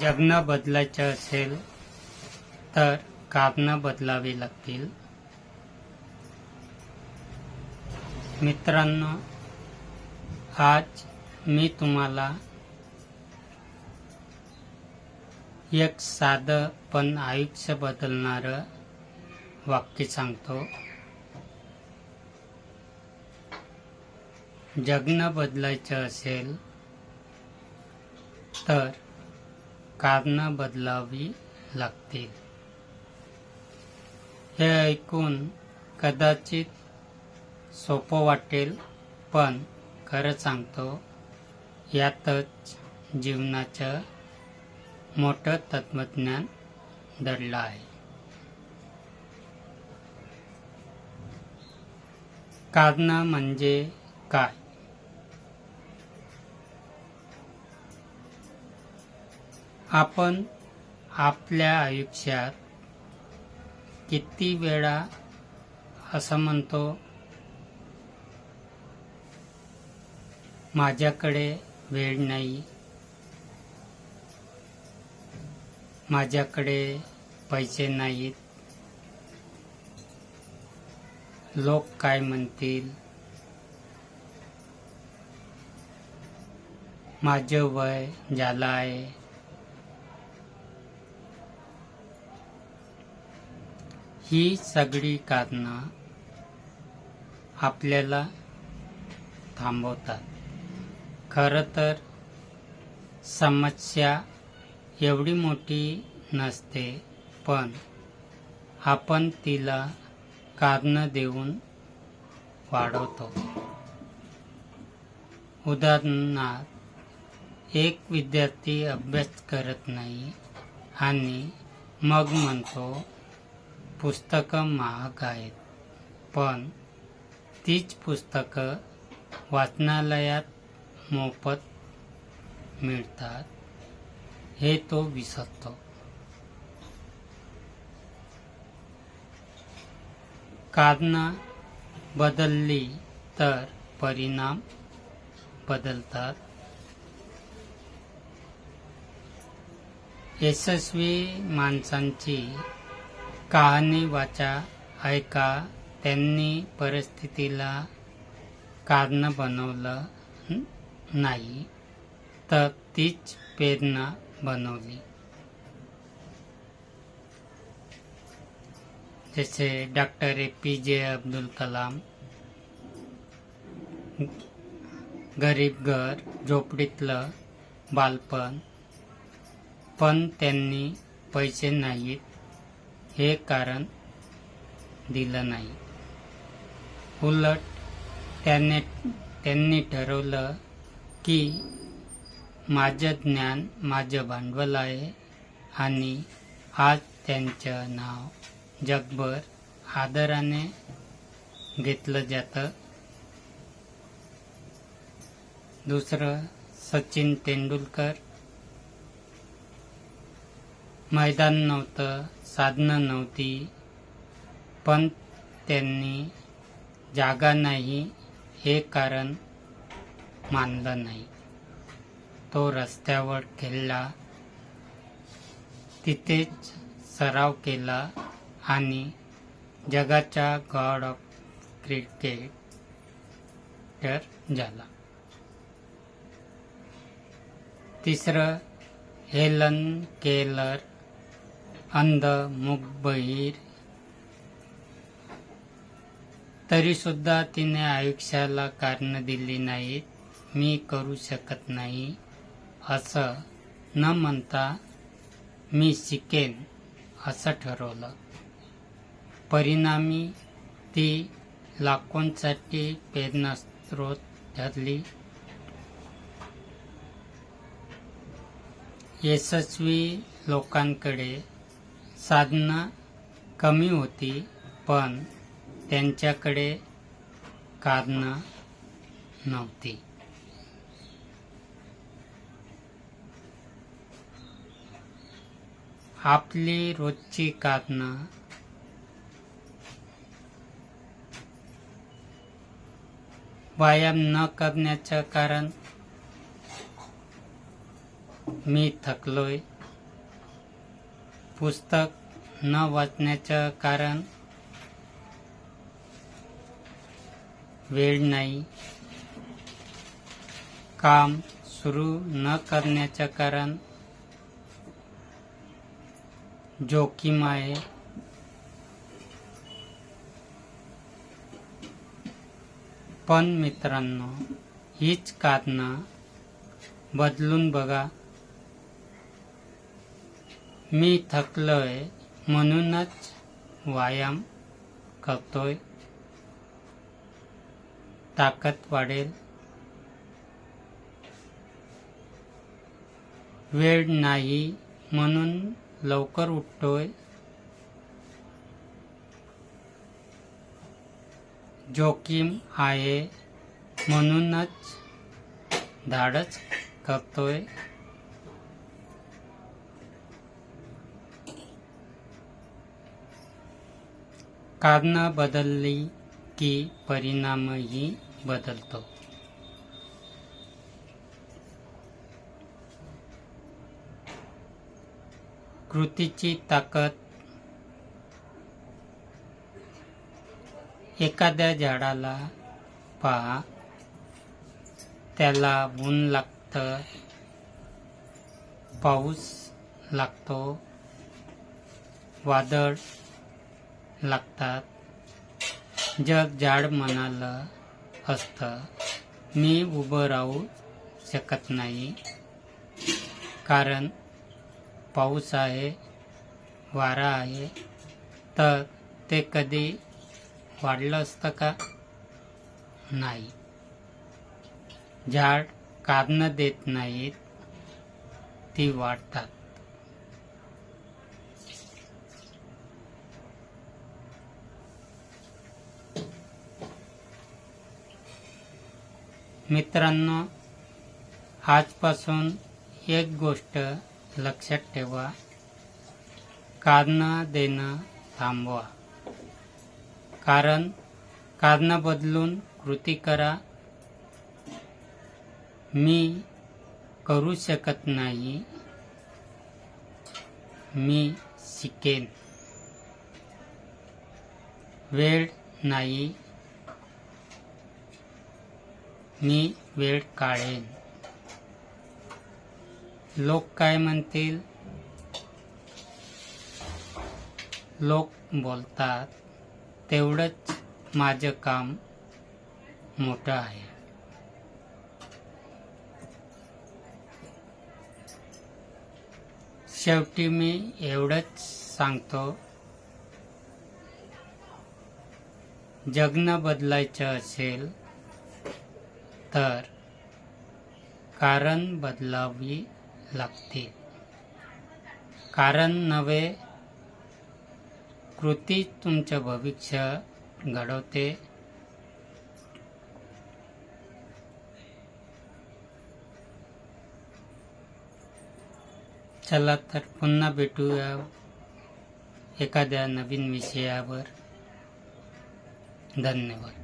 जगणं बदलायचं असेल तर कारणं बदलावी लागतील. मित्रांनो आज मी तुम्हाला एक साधं पण आयुष्य बदलणारं वाक्य सांगतो. जगणं बदलायचं असेल तर कारणं बदलावी लागतील. हे ऐकून कदाचित सोपं वाटेल पण खरं सांगतो यातच जीवनाचं मोठं तत्वज्ञान दडलं आहे. कारणं म्हणजे काय? आपण आपल्या आयुष्यात किती वेळा असं म्हणतो माझ्याकडे वेळ नाही. माझ्याकडे पैसे नाहीत. लोक काय म्हणतील? माझं वय झालं आहे. ही सगळी कारणं आपल्याला थांबवतात. खरं तर समस्या एवढी मोठी नसते पण आपण तिला कारणं देऊन वाढवतो. उदाहरणार्थ एक विद्यार्थी अभ्यास करत नाही आणि मग म्हणतो पुस्तकं महाग आहेत. पण तीच पुस्तकं वाचनालयात मोफत मिळतात हे तो विसरतो. कारणं बदलली तर परिणाम बदलतात. यशस्वी माणसांची कहाणी वाचा ऐका. त्यांनी परिस्थितीला कारण बनवलं नाही. तर तीच प्रेरणा बनवली. जसे डॉक्टर ए पी जे अब्दुल कलाम गरीब घर झोपडीतलं बालपण पण त्यांनी पैसे नाहीत हे कारण दिलं नाही. उलट त्याने त्यांनी ठरवलं की माझं ज्ञान माझं भांडवल आहे आणि आज त्यांचं नाव जगभर आदराने घेतलं जातं. दुसरं सचिन तेंडुलकर मैदान नव्हतं साधनं नव्हती. पण त्यांनी जागा नाही हे कारण मानलं नाही. तो रस्त्यावर खेळला. तिथेच सराव केला आणि जगाचा गॉड ऑफ क्रिकेटर झाला. तिसरं हेलन केलर अंध मुकबहीर तरी सुद्धा तिने आयुष्याला कारण दिली नाहीत. मी करू शकत नाही. असं न म्हणता मी शिकेन असं ठरवलं. परिणामी ती लाखोंसाठी प्रेरणास्त्रोत ठरली. यशस्वी लोकांकडे साधनं कमी होती पण त्यांच्याकडे कारणं नव्हती. आपली रोजची कारणं व्यायाम न करण्याचं कारण मी थकलोय. पुस्तक न वाचण्याचं कारण वेळ नाही. काम सुरू न करण्याचं कारण जोखीम आहे. पण मित्रांनो हीच कारणं बदलून बघा. मी थकलोय म्हणूनच व्यायाम करतोय. ताकद वाढेल. वेळ नाही म्हणून लवकर उठतोय. जोखीम आहे म्हणूनच धाडच करतोय. कारण बदलली की परिणामही बदलतो. कृतीची ताकद एखाद्या झाडाला पहा त्याला ऊन लागतं पाऊस लागतो वादळ लागतात. जग झाड म्हणालं असतं मी उभं राहू शकत नाही. कारण पाऊस आहे वारा आहे. तर ते कधी वाढलं असतं का? नाही. झाड कारणं देत नाहीत ती वाढतात. मित्रांनो आजपासून एक गोष्ट लक्षात ठेवा. कारणं देणं थांबवा. कारण कारणं बदलून कृती करा. मी करू शकत नाही. मी शिकेन. वेळ नाही. मी वेळ काढेन. लोक काय म्हणतील? लोक बोलतात तेवढंच माझं काम मोठं आहे. शेवटी मी एवढंच सांगतो. जगणं बदलायचं असेल तर कारण बदलावी लागतील कारण नवे कृती तुमचं भविष्य घडवते. चला तर पुन्हा भेटूया एखाद्या नवीन विषयावर. धन्यवाद.